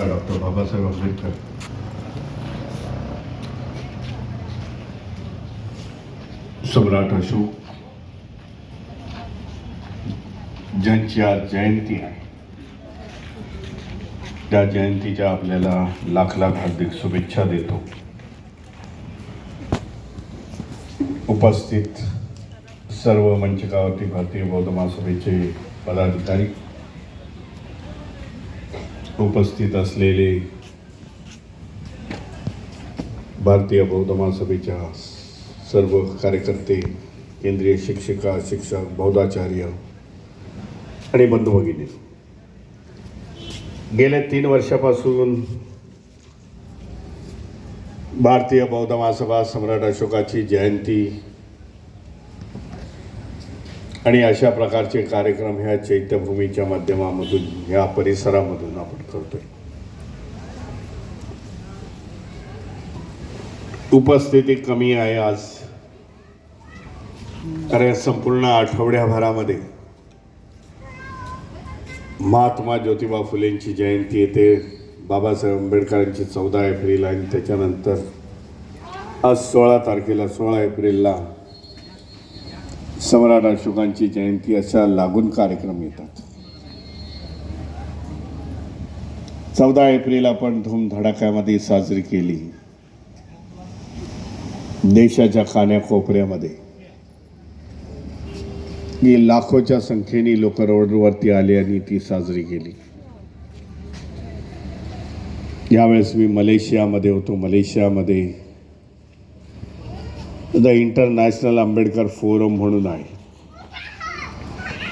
Doctor Babasaheb Ambedkar. Samrat Ashok ज्यांची आज जयंती आहे त्या जयंतीच्या आपल्याला लाख लाख हार्दिक शुभेच्छा देतो. उपस्थित सर्व मंचकावरती भारतीय बौद्ध महासभेचे पदाधिकारी उपस्थित असलेले भारतीय बौद्ध महासभेच्या सर्व कार्यकर्ते केंद्रीय शिक्षिका शिक्षक बौद्धाचार्य आणि बंधू भगिनी गेल्या तीन वर्षापासून भारतीय बौद्ध महासभा सम्राट अशोकाची जयंती आणि अशा प्रकारचे कार्यक्रम ह्या चैत्यभूमीच्या माध्यमामधून ह्या परिसरामधून आपण करतोय. उपस्थिती कमी आहे आज. कारण संपूर्ण आठवड्याभरामध्ये महात्मा ज्योतिबा फुलेंची जयंती येते. बाबासाहेब आंबेडकरांची चौदा एप्रिल आणि त्याच्यानंतर आज सोळा तारखेला सोळा एप्रिलला सम्राट अशोकांची जयंती अशा लागून कार्यक्रम येतात. चौदा एप्रिल आपण धूमधडाक्यामध्ये साजरी केली. देशाच्या कान्याकोपऱ्यामध्ये की लाखोच्या संख्येने लोक रोडवरती आले आणि ती साजरी केली. यावेळेस मी मलेशियामध्ये होतो. मलेशियामध्ये द इंटरनॅशनल आंबेडकर फोरम म्हणून आहे.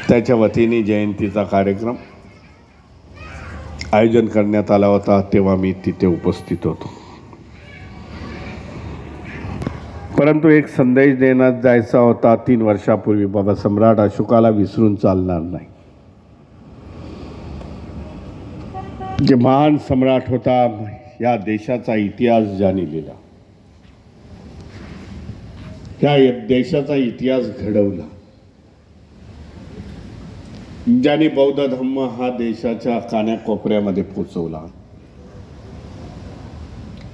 त्याच्या वतीने जयंतीचा कार्यक्रम आयोजन करण्यात आला होता तेव्हा मी तिथे उपस्थित होतो. परंतु एक संदेश देण्यात जायचा होता तीन वर्षापूर्वी बाबा सम्राट अशोकाला विसरून चालणार नाही. जे महान सम्राट होता या देशाचा इतिहास ज्याने लिहिला ह्या देशाचा इतिहास घडवला. ज्याने बौद्ध धम्म हा देशाच्या कान्याकोपऱ्यामध्ये पोचवला.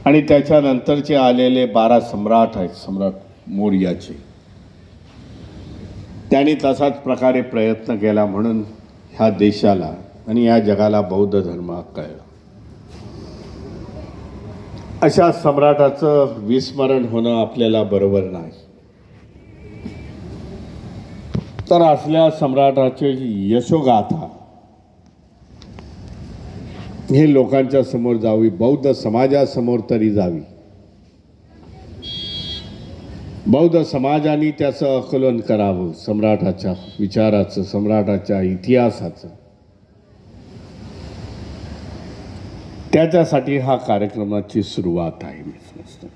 आणि त्याच्यानंतरचे आलेले बारा सम्राट आहेत सम्राट मोर्याचे. त्यांनी तसाच प्रकारे प्रयत्न केला म्हणून ह्या देशाला आणि या जगाला बौद्ध धर्म कळला. अशा सम्राटाचं विस्मरण होणं आपल्याला बरोबर नाही. तर असल्या सम्राटाचे यशोगाथा. हे लोकांच्या समोर जावी बौद्ध समाजासमोर तरी जावी. बौद्ध समाजाने त्याचं आकलन करावं सम्राटाच्या विचाराचं सम्राटाच्या इतिहासाचं. त्याच्यासाठी हा कार्यक्रमाची सुरुवात आहे मी समजतो.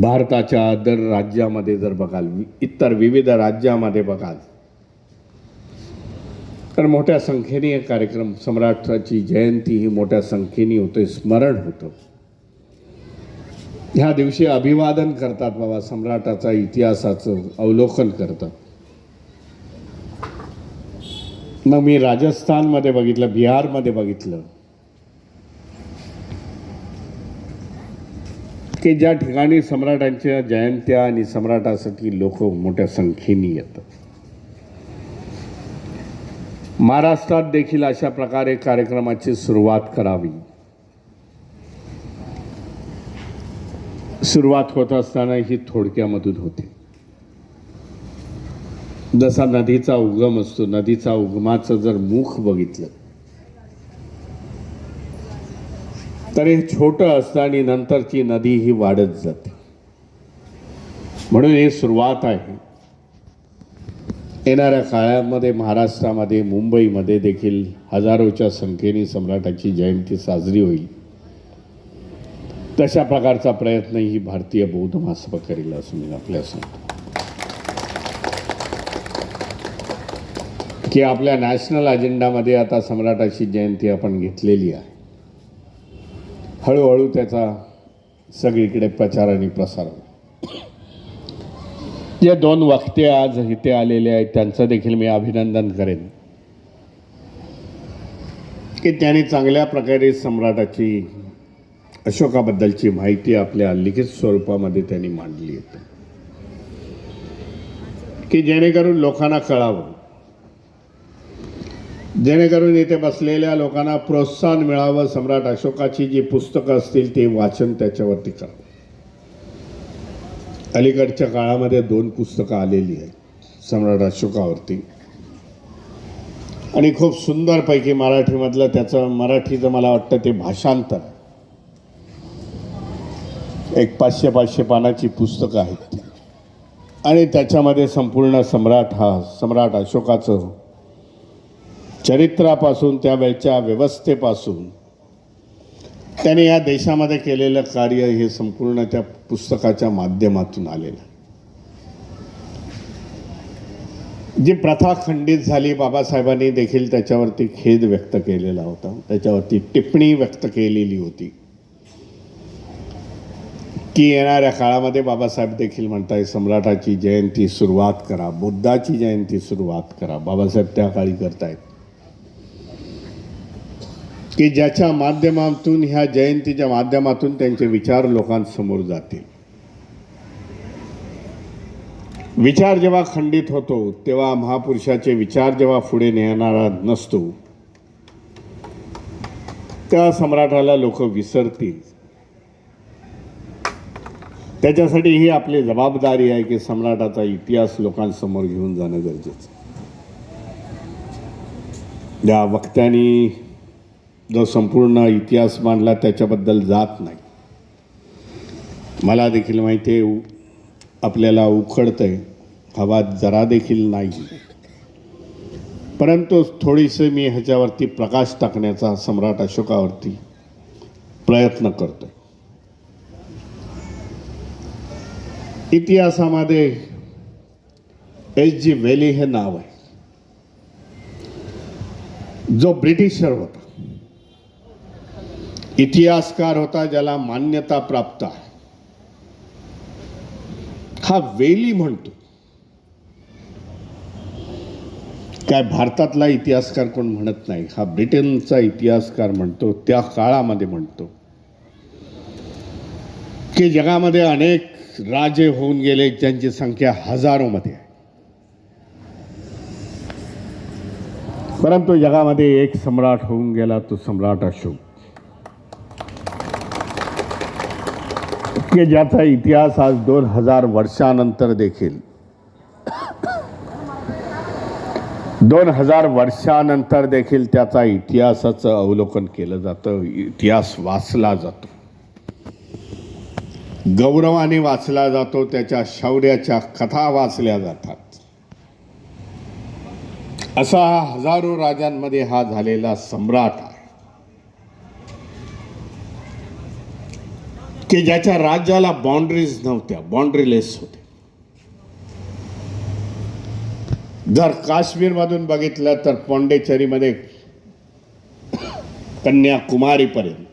भारताच्या दर राज्यामध्ये जर बघाल इतर विविध राज्यामध्ये बघाल तर मोठ्या संख्येने कार्यक्रम सम्राटाची जयंती ही मोठ्या संख्येने होते स्मरण होतं. ह्या दिवशी अभिवादन करतात बाबा सम्राटाचा इतिहासाचं अवलोकन करतात. मग मी राजस्थानमध्ये बघितलं बिहारमध्ये बघितलं. की ज्या ठिकाणी सम्राटांच्या जयंत्या आणि सम्राटासाठी लोक मोठ्या संख्येने येतात. महाराष्ट्रात देखील अशा प्रकारे कार्यक्रमाची सुरुवात करावी. सुरुवात होत असताना ही थोडक्यामधून होते. जसा नदीचा उगम असतो नदीचा उगमाचं जर मुख बघितलं तर हे छोटं असतं आणि नंतरची नदी ही वाढत जाते. म्हणून ही सुरुवात आहे. येणाऱ्या काळामध्ये महाराष्ट्रामध्ये मुंबईमध्ये देखील हजारोच्या संख्येने सम्राटाची जयंती साजरी होईल. तशा प्रकारचा प्रयत्न ही भारतीय बौद्ध महासभा करेल असं मी आपल्या सांगतो की आपल्या नॅशनल अजेंडामध्ये आता सम्राटाची जयंती आपण घेतलेली आहे. हळूहळू त्याचा सगळीकडे प्रचार आणि प्रसार. जे दोन वक्ते आज इथे आलेले आहेत त्यांचं देखील मी अभिनंदन करेन की त्याने चांगल्या प्रकारे सम्राटाची अशोकाबद्दलची माहिती आपल्या लिखित स्वरूपामध्ये त्यांनी मांडली आहे की जेणेकरून लोकांना कळावं जेणेकरून इथे बसलेल्या लोकांना प्रोत्साहन मिळावं सम्राट अशोकाची जी पुस्तकं असतील ते वाचन त्याच्यावरती करावं अलीकडच्या काळामध्ये दोन पुस्तकं आलेली आहेत सम्राट अशोकावरती. आणि खूप सुंदरपैकी मराठीमधलं त्याचं मराठीचं मला वाटतं ते भाषांतर. एक पाचशे पाचशे पानाची पुस्तकं आहेत. आणि त्याच्यामध्ये संपूर्ण सम्राट हा सम्राट अशोकाचं चरित्रापासून त्यावेळच्या व्यवस्थेपासून त्याने या देशामध्ये केलेलं कार्य हे संपूर्ण त्या पुस्तकाच्या माध्यमातून आलेलं. जी प्रथा खंडित झाली बाबासाहेबांनी देखील त्याच्यावरती खेद व्यक्त केलेला होता. त्याच्यावरती टिप्पणी व्यक्त केलेली होती. की येणाऱ्या काळामध्ये बाबासाहेब देखील म्हणताय सम्राटाची जयंती सुरुवात करा बुद्धाची जयंती सुरुवात करा. बाबासाहेब त्या काळी करतायत. की ज्याच्या माध्यमातून ह्या जयंतीच्या माध्यमातून त्यांचे विचार लोकांसमोर जातील. विचार जेव्हा खंडित होतो तेव्हा महापुरुषाचे विचार जेव्हा पुढे नेणारा नसतो त्या सम्राटाला लोक विसरतील. त्याच्यासाठी ही आपली जबाबदारी आहे की सम्राटाचा इतिहास लोकांसमोर घेऊन जाणं गरजेचं या वक्त्यांनी जो संपूर्ण इतिहास मांडला त्याच्याबद्दल जात नाही. मला देखील माहिती आहे आपल्याला आपल्याला आहे हवा जरा देखील नाही. परंतु थोडीसे मी ह्याच्यावरती प्रकाश टाकण्याचा सम्राट अशोकावरती प्रयत्न करतोय. इतिहासामध्ये एस जी वेली हे नाव आहे. जो ब्रिटिशर होता इतिहासकार होता ज्याला मान्यता प्राप्त आहे. हा वेली म्हणतो. काय भारतातला इतिहासकार कोण म्हणत नाही. हा ब्रिटनचा इतिहासकार म्हणतो त्या काळामध्ये म्हणतो. की जगामध्ये अनेक राजे होऊन गेले ज्यांची संख्या हजारोमध्ये आहे. परंतु जगामध्ये एक सम्राट होऊन गेला तो सम्राट अशोक. की ज्याचा इतिहास आज दोन हजार वर्षानंतर देखील। दोन हजार वर्षानंतर देखील त्याचा इतिहासाचं अवलोकन केलं जातं इतिहास वाचला जातो. गौरवाने वाचला जातो त्याच्या शौर्याच्या कथा वाचल्या जातात. असा हा हजारो राजांमध्ये हा झालेला सम्राट आहे. की ज्याच्या राज्याला बाउंड्रीज नव्हत्या बाउंड्रीलेस होते. जर काश्मीरमधून बघितलं तर पॉंडेचेरीमध्ये कन्याकुमारीपर्यंत.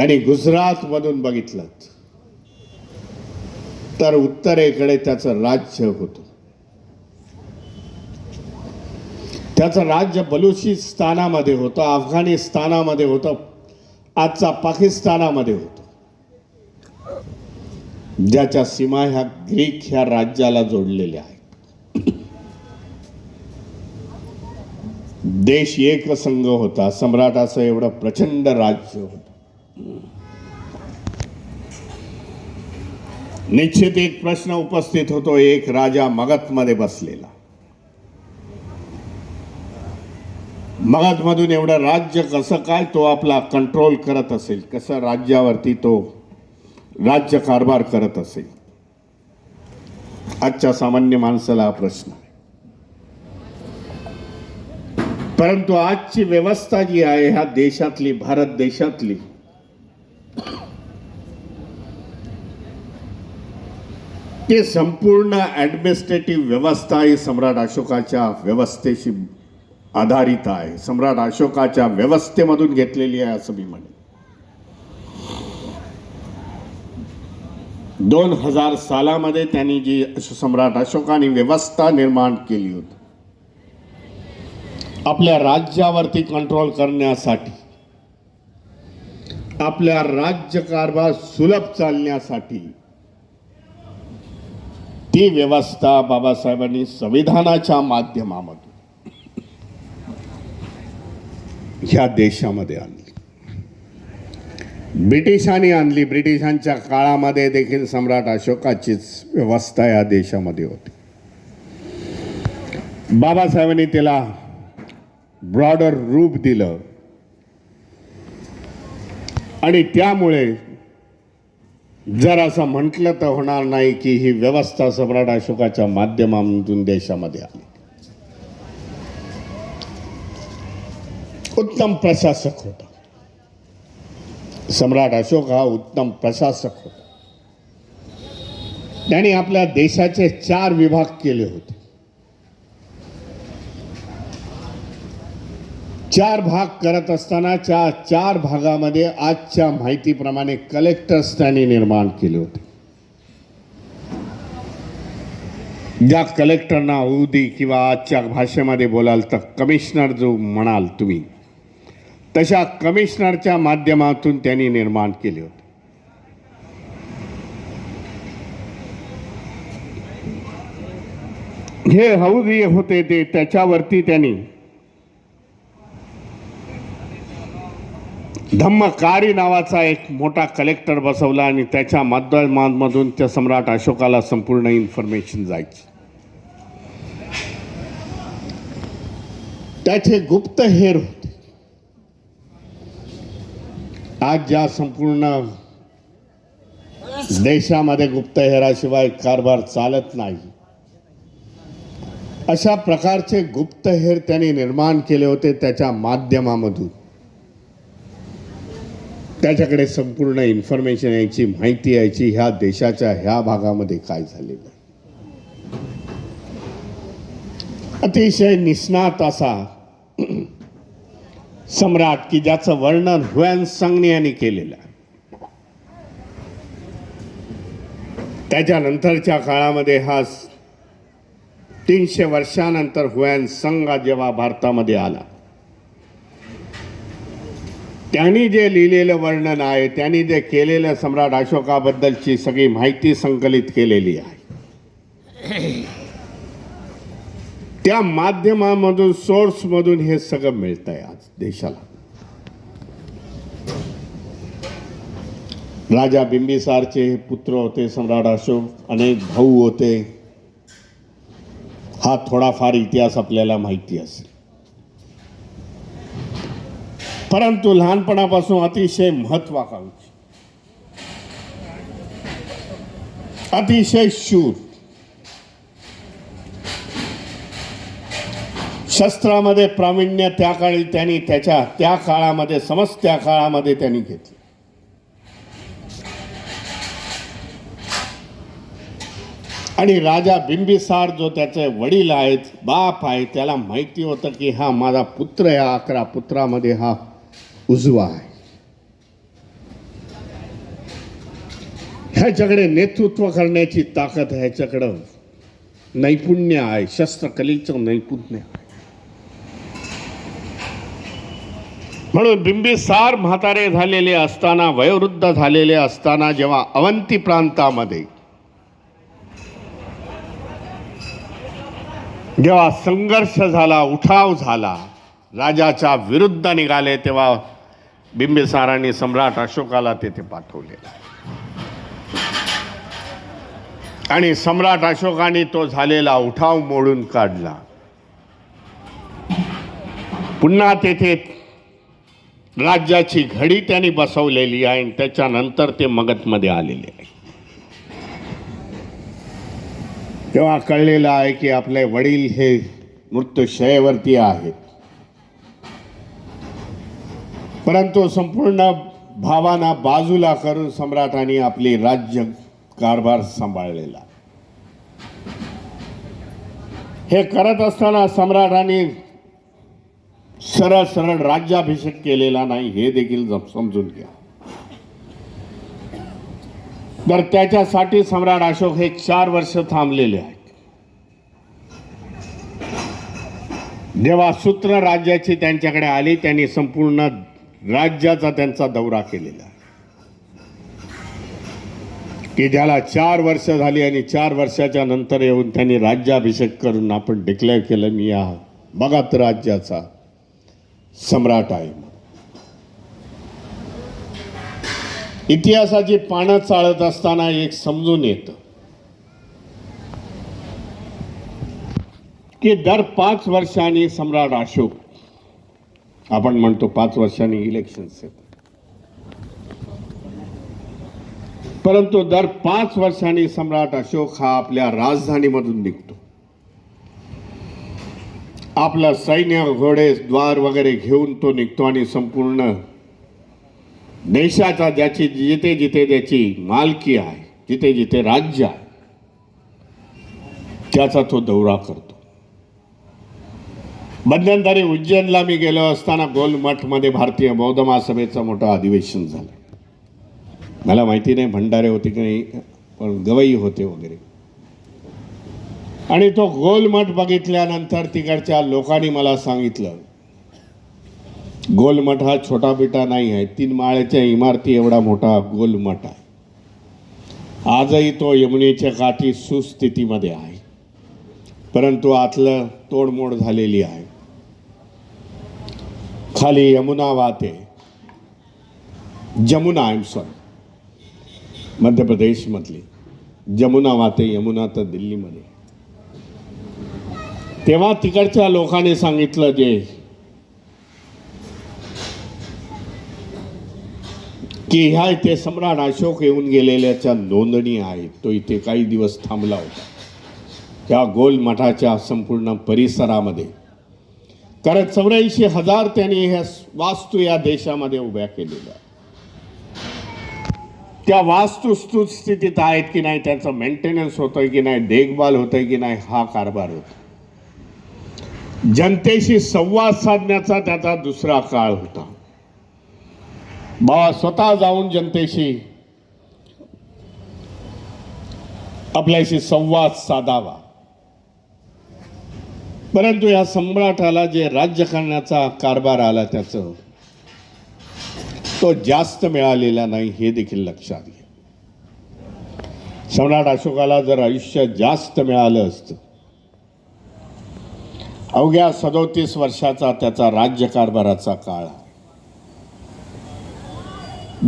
आणि गुजरातमधून बघितलं तर उत्तरेकडे त्याचं राज्य होतं. त्याचं राज्य बलुचिस्तानामध्ये होतं अफगाणिस्तानामध्ये होतं आजचा पाकिस्तानामध्ये होतो. ज्याच्या सीमा ह्या ग्रीक ह्या राज्याला जोडलेल्या आहेत. देश एकसंघ होता सम्राटाचं एवढं प्रचंड राज्य होतं. निश्चित एक प्रश्न उपस्थित होतो एक राजा मगधमध्ये बसलेला. मगधमधून एवढं राज्य कसं काय तो आपला कंट्रोल करत असेल कसं राज्यावरती तो राज्य कारभार करत असेल? आजच्या सामान्य माणसाला हा प्रश्न आहे. परंतु आजची व्यवस्था जी आहे ह्या देशातली भारत देशातली ते संपूर्ण ॲडमिनिस्ट्रेटिव्ह व्यवस्था ही सम्राट अशोकाच्या व्यवस्थेशी आधारित आहे. सम्राट अशोकाच्या व्यवस्थेमधून घेतलेली आहे असं मी म्हणेन. दोन हजार सालामध्ये त्यांनी जी सम्राट अशोकाने व्यवस्था निर्माण केली होती आपल्या राज्यावरती कंट्रोल करण्यासाठी आपल्या राज्यकारभार सुलभ चालण्यासाठी ती व्यवस्था बाबासाहेबांनी संविधानाच्या माध्यमामध्ये ह्या देशामध्ये आणली. ब्रिटिशांनी आणली. ब्रिटिशांच्या काळामध्ये देखील सम्राट अशोकाचीच व्यवस्था या देशामध्ये होती. बाबासाहेबांनी तिला ब्रॉडर रूप दिलं. आणि त्यामुळे जर असं म्हटलं तर होणार नाही की ही व्यवस्था सम्राट अशोकाच्या माध्यमातून देशामध्ये आली. उत्तम प्रशासक होता। सम्राट अशोक हा उत्तम प्रशासक होता। त्याने आपल्या देशाचे चार विभाग केले होते। चार भाग करत असताना चार चार भागामध्ये आजच्या माहितीप्रमाणे कलेक्टर्स त्यांनी निर्माण केले होते। ज्या कलेक्टरना उदी किंवा आजच्या भाषेमध्ये बोलाल तर कमिशनर जो म्हणाल तुम्ही तशा कमिशनरच्या माध्यमातून त्यांनी निर्माण केले होते. हे हौदी होते ते त्याच्यावरती त्यांनी धम्मकारी नावाचा एक मोठा कलेक्टर बसवला आणि त्याच्या माध्यमांमधून त्या सम्राट अशोकाला संपूर्ण इन्फॉर्मेशन जायची. त्याचे गुप्तहेर होते. आज ज्या संपूर्ण देशामध्ये गुप्तहेराशिवाय कारभार चालत नाही अशा प्रकारचे गुप्तहेर त्यांनी निर्माण केले होते त्याच्या माध्यमामधून. त्याच्याकडे संपूर्ण इन्फॉर्मेशन यायची माहिती यायची ह्या देशाच्या ह्या भागामध्ये काय झालेलं आहे. अतिशय निष्णात असा सम्राट की ज्याचं वर्णन हुएन संगने यांनी केलेलं आहे. त्याच्यानंतरच्या काळामध्ये हा तीनशे वर्षानंतर हुएन संघ जेव्हा भारतामध्ये आला. त्यांनी जे लिहिलेलं वर्णन आहे त्यांनी जे केलेलं सम्राट अशोकाबद्दलची सगळी माहिती संकलित केलेली आहे. त्या माध्यमामधून सोर्समधून हे सगळं मिळत आहे आज देशाला. राजा बिंबिसारचे हे पुत्र होते सम्राट अशोक अनेक भाऊ होते. हा थोडाफार इतिहास आपल्याला माहिती असेल. परंतु लहानपणापासून अतिशय महत्वाकांक्षी. अतिशय शूर. शस्त्रामध्ये प्रावीण्य त्या काळी त्यांनी त्याच्या त्या काळामध्ये समस्त त्या काळामध्ये त्यांनी घेतले. आणि राजा बिंबिसार जो त्याचे वडील आहेत बाप आहे त्याला माहिती होतं की हा माझा पुत्र या अकरा पुत्रामध्ये हा उजवा आहे. ह्याच्याकडे नेतृत्व करण्याची ताकद ह्याच्याकडं नैपुण्य आहे शस्त्रकलेचं नैपुण्य आहे. म्हणून बिंबिसार म्हातारे झालेले असताना वयोवृद्ध झालेले असताना जेव्हा अवंती प्रांतामध्ये जेव्हा संघर्ष झाला उठाव झाला राजाच्या विरुद्ध निघाले तेव्हा बिंबिसारांनी सम्राट अशोकाला तेथे पाठवले आणि सम्राट अशोकाने तो झालेला उठाव मोडून काढला. पुन्हा तेथे राज्याची घडी त्यांनी बसवलेली आहे आणि त्याच्यानंतर ते मगधमध्ये आलेले आहे तेव्हा कळलेलं आहे की आपले वडील हे मृत्यूशयेवरती आहेत. परंतु संपूर्ण भावांना बाजूला करून सम्राटाने आपली राज्य कारभार सांभाळलेला. हे करत असताना सम्राटाने सरळ सरळ राज्याभिषेक केलेला नाही हे देखील जम- समजून घ्या तर त्याच्यासाठी सम्राट अशोक हे चार वर्ष थांबलेले आहेत जेव्हा सूत्र राज्याची त्यांच्याकडे आली त्यांनी संपूर्ण राज्याचा त्यांचा दौरा केलेला आहे. की ज्याला चार वर्ष झाली आणि चार वर्षाच्या नंतर येऊन त्यांनी राज्याभिषेक करून आपण डिक्लेअर केलं मी या बघात राज्याचा सम्राट आहे. इतिहासाची पानं चाळत असताना एक समजून येतं. की दर पाच वर्षांनी सम्राट अशोक आपण म्हणतो पाच वर्षांनी इलेक्शन्स येत परंतु दर पाच वर्षांनी सम्राट अशोक हा आपल्या राजधानीमधून निघतो. आपला सैन्य घोडे द्वार वगैरे घेऊन तो निघतो आणि संपूर्ण देशाचा ज्याची जिथे जिथे ज्याची मालकी आहे जिथे जिथे राज्य आहे त्याचा तो दौरा करतो. बंधनधारी उज्जैनला मी गेलो असताना गोलमठमध्ये भारतीय बौद्ध महासभेचं मोठं अधिवेशन झालं. मला माहिती नाही भंडारे होते की नाही पण गवई होते वगैरे. आणि तो गोलमठ बघितल्यानंतर तिकडच्या लोकांनी मला सांगितलं गोलमठ हा छोटा बिटा नाही आहे. तीन माळ्याच्या इमारती एवढा मोठा गोलमठ आहे. आजही तो यमुनेच्या काठी सुस्थितीमध्ये आहे. परंतु आतलं तोडमोड झालेली आहे. खाली यमुना वाहते. जमुना आय एम सॉरी मध्य प्रदेशमधली. जमुना वाहते यमुना तर दिल्लीमध्ये. तेव्हा तिकडच्या लोकांनी सांगितलं जे की ह्या इथे सम्राट अशोक येऊन गेलेल्याच्या नोंदणी आहेत. तो इथे काही दिवस थांबला होता. त्या गोल मठाच्या संपूर्ण परिसरामध्ये. कारण चौऱ्याऐंशी हजार त्यांनी ह्या वास्तू या देशामध्ये उभ्या केलेल्या. त्या वास्तुस्तुत स्थितीत आहेत की नाही त्यांचं मेंटेनन्स होतंय की नाही देखभाल होतंय की नाही हा कारभार होतो जनतेशी संवाद साधण्याचा त्याचा दुसरा काळ होता. बाबा स्वतः जाऊन जनतेशी आपल्याशी संवाद साधावा. परंतु या सम्राटाला जे राज्य करण्याचा कारभार आला त्याचं तो जास्त मिळालेला नाही हे देखील लक्षात घ्या. सम्राट अशोकाला जर आयुष्य जास्त मिळालं असतं अवघ्या सदोतीस वर्षाचा त्याचा राज्यकारभाराचा काळ.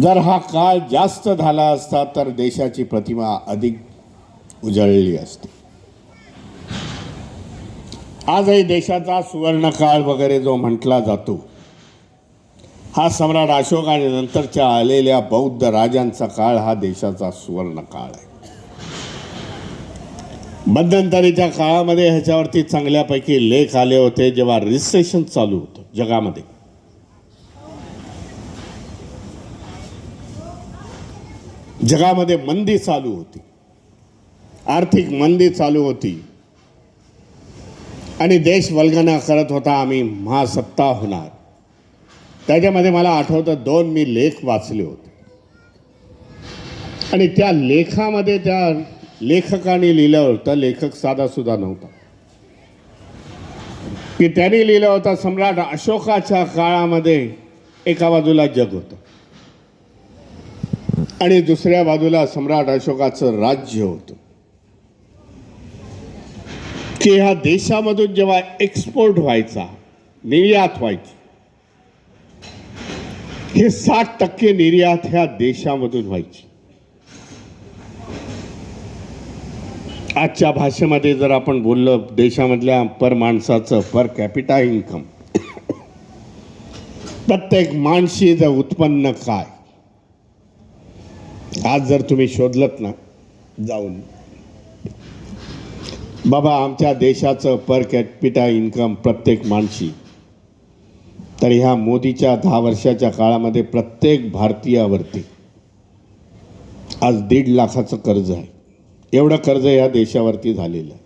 जर हा काळ जास्त झाला असता तर देशाची प्रतिमा अधिक उजळली असती. आजही देशाचा सुवर्ण काळ वगैरे जो म्हटला जातो हा सम्राट अशोक आणि नंतरच्या आलेल्या बौद्ध राजांचा काळ हा देशाचा सुवर्ण काळ आहे. मध्यंतरीच्या काळामध्ये ह्याच्यावरती चांगल्यापैकी लेख आले होते जेव्हा रिसेशन चालू होतं जगामध्ये. जगामध्ये मंदी चालू होती. आर्थिक मंदी चालू होती. आणि देश वल्गना करत होता आम्ही महासत्ता होणार. त्याच्यामध्ये मला आठवतं दोन मी लेख वाचले होते. आणि त्या लेखामध्ये त्या लेखकाने लिहिला होता लेखक साधा सुद्धा नव्हता. की त्यांनी लिहिलं होतं सम्राट अशोकाच्या काळामध्ये एका बाजूला जग होतं. आणि दुसऱ्या बाजूला सम्राट अशोकाचं राज्य होतं. की ह्या देशामधून जेव्हा एक्सपोर्ट व्हायचा निर्यात व्हायची हे साठ टक्के निर्यात ह्या देशामधून व्हायची. आजच्या भाषेमध्ये जर आपण बोललं देशामधल्या पर माणसाचं पर कॅपिटा इन्कम प्रत्येक माणशीचं उत्पन्न काय? आज जर तुम्ही शोधलत ना जाऊन. बाबा आमच्या देशाचं पर कॅपिटा इन्कम प्रत्येक माणशी. तर ह्या मोदीच्या दहा वर्षाच्या काळामध्ये प्रत्येक भारतीयावरती आज दीड लाखाचं कर्ज आहे. एवढं कर्ज या देशावरती झालेलं आहे.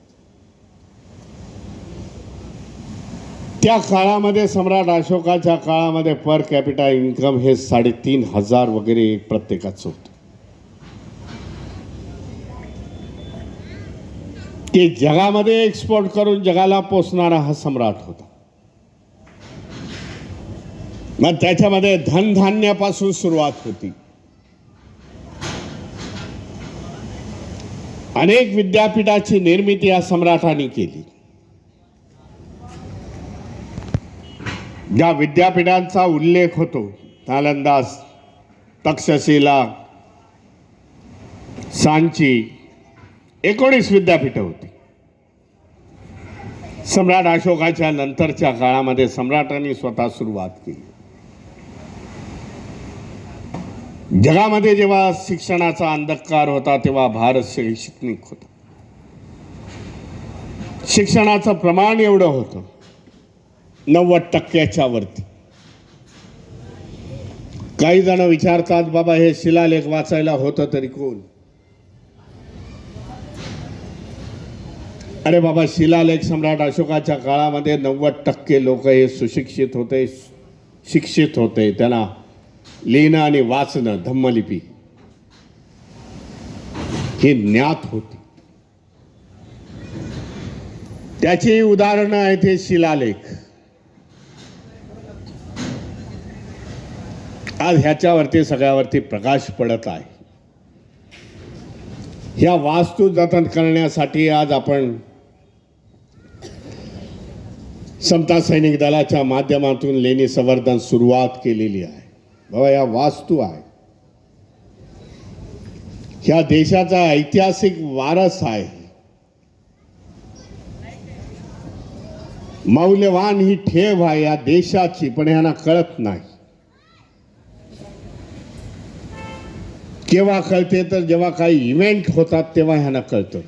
त्या काळामध्ये सम्राट अशोकाच्या काळामध्ये पर कॅपिटा इन्कम हे साडेतीन हजार वगैरे प्रत्येकाचं होतं. की जगामध्ये एक्सपोर्ट करून जगाला पोचणारा हा सम्राट होता. मग त्याच्यामध्ये धनधान्यापासून सुरुवात होती. अनेक विद्यापीठाची निर्मिती या सम्राटाने केली. ज्या विद्यापीठांचा उल्लेख होतो नालंदा तक्षशिला सांची एकोणीस विद्यापीठं होती. सम्राट अशोकाच्या नंतरच्या काळामध्ये सम्राटांनी स्वतः सुरुवात केली. जगामध्ये जेव्हा शिक्षणाचा अंधकार होता तेव्हा भारत शैक्षणिक होता. शिक्षणाचं प्रमाण एवढं होतं नव्वद टक्क्याच्या वरती. काही जण विचारतात बाबा हे शिलालेख वाचायला होतं तरी कोण? अरे बाबा शिलालेख सम्राट अशोकाच्या काळामध्ये नव्वद टक्के लोक हे सुशिक्षित होते शिक्षित होते. त्यांना लिहिणं आणि वाचणं धम्मलिपी. ही ज्ञात होती. त्याची उदाहरणं आहेत हे शिलालेख. आज ह्याच्यावरती सगळ्यावरती प्रकाश पडत आहे. ह्या वास्तू जतन करण्यासाठी आज आपण समता सैनिक दलाच्या माध्यमातून लेणी संवर्धन सुरुवात केलेली आहे. बाबा या वास्तू आहे. ह्या देशाचा ऐतिहासिक वारस आहे. मौल्यवान ही ठेव आहे या देशाची पण यांना कळत नाही. केव्हा कळते तर जेव्हा काही इव्हेंट होतात तेव्हा ह्यांना कळतं.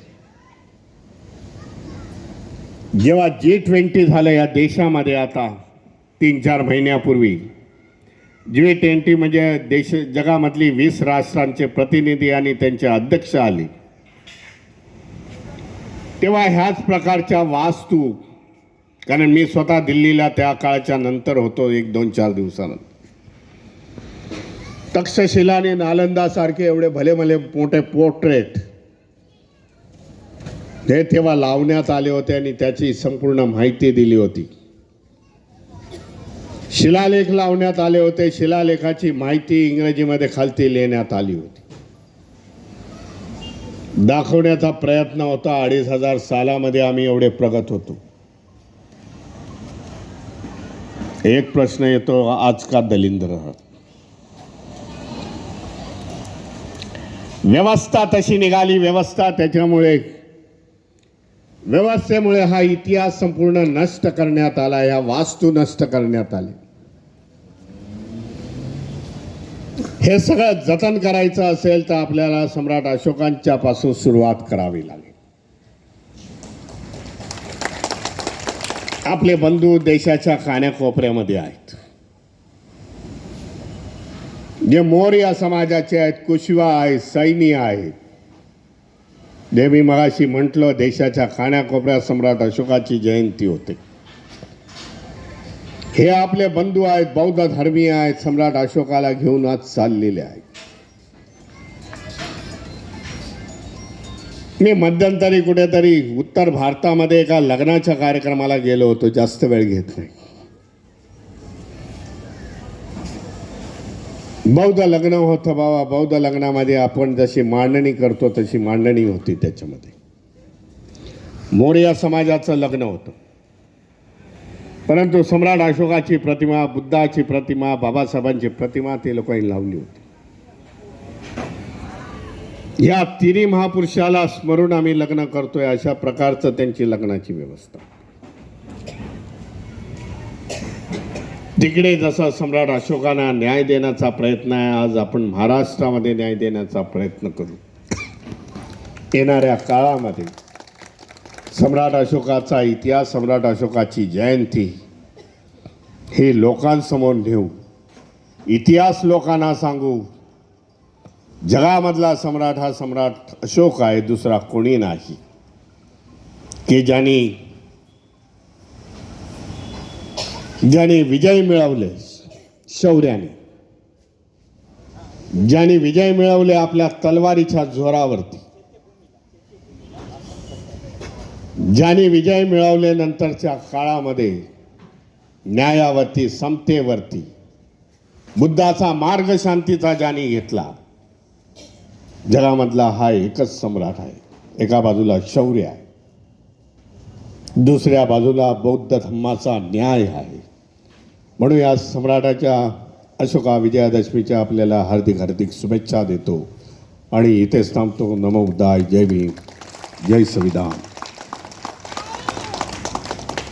जेव्हा जी ट्वेंटी झालं या देशामध्ये आता तीन चार महिन्यापूर्वी जी ट्वेंटी म्हणजे देश जगामधली वीस राष्ट्रांचे प्रतिनिधी आणि त्यांचे अध्यक्ष आले. तेव्हा ह्याच प्रकारच्या वास्तू कारण मी स्वतः दिल्लीला त्या काळाच्या नंतर होतो एक दोन चार दिवसानंतर. तक्षशिला आणि नालंदासारखे एवढे भले भले मोठे पोर्ट्रेट हे तेव्हा लावण्यात आले होते आणि त्याची संपूर्ण माहिती दिली होती. शिलालेख लावण्यात आले होते. शिलालेखाची माहिती इंग्रजीमध्ये खालती लिहिण्यात आली होती. दाखवण्याचा प्रयत्न होता. अडीच हजार सालामध्ये आम्ही एवढे प्रगत होतो. एक प्रश्न येतो आज का दलिंद्र? व्यवस्था तशी निघाली. व्यवस्था त्याच्यामुळे व्यवस्थेमुळे हा इतिहास संपूर्ण नष्ट करण्यात आला. या वास्तू नष्ट करण्यात आली. हे सगळं जतन करायचं असेल तर आपल्याला सम्राट अशोकांच्या पासून सुरुवात करावी लागेल. आपले बंधू देशाच्या कान्याकोपऱ्यामध्ये आहेत. जे मोर्या समाजाचे आहेत कुशवा आहेत सैनी आहेत. जे मी मगाशी म्हटलं देशाच्या कान्याकोपऱ्यात सम्राट अशोकाची जयंती होते. हे आपले बंधू आहेत बौद्ध धर्मीय आहेत सम्राट अशोकाला घेऊन आज चाललेले आहेत. मी मध्यंतरी कुठेतरी उत्तर भारतामध्ये एका लग्नाच्या कार्यक्रमाला गेलो होतो जास्त वेळ घेत नाही. बौद्ध लग्न होतं बाबा बौद्ध लग्नामध्ये आपण जशी मांडणी करतो तशी मांडणी होती त्याच्यामध्ये. मोर्या समाजाचं लग्न होतं. परंतु सम्राट अशोकाची प्रतिमा बुद्धाची प्रतिमा बाबासाहेबांची प्रतिमा ते लोकांनी लावली होती. या तिन्ही महापुरुषाला स्मरून आम्ही लग्न करतोय अशा प्रकारचं त्यांची लग्नाची व्यवस्था. तिकडे जसं सम्राट अशोकांना न्याय देण्याचा प्रयत्न आहे आज आपण महाराष्ट्रामध्ये न्याय देण्याचा प्रयत्न करू. येणाऱ्या काळामध्ये सम्राट अशोकाचा इतिहास सम्राट अशोकाची जयंती हे लोकांसमोर नेऊ. इतिहास लोकांना सांगू. जगामधला सम्राट हा सम्राट अशोक आहे दुसरा कोणी नाही. की ज्यांनी ज्याने विजय मिळवले शौर्याने. ज्याने विजय मिळवले आपल्या तलवारीच्या जोरावरती. ज्याने विजय मिळवल्यानंतरच्या काळामध्ये न्यायावरती समतेवरती बुद्धाचा मार्ग शांतीचा ज्याने घेतला जगामधला हा एकच सम्राट आहे. एका बाजूला शौर्य आहे. दुसऱ्या बाजूला बौद्ध धम्माचा न्याय आहे. म्हणून या सम्राटाच्या अशोका विजयादशमीच्या आपल्याला हार्दिक हार्दिक शुभेच्छा देतो. आणि इथेच थांबतो. नमो बुद्धाय. जय भीम. जय संविधान.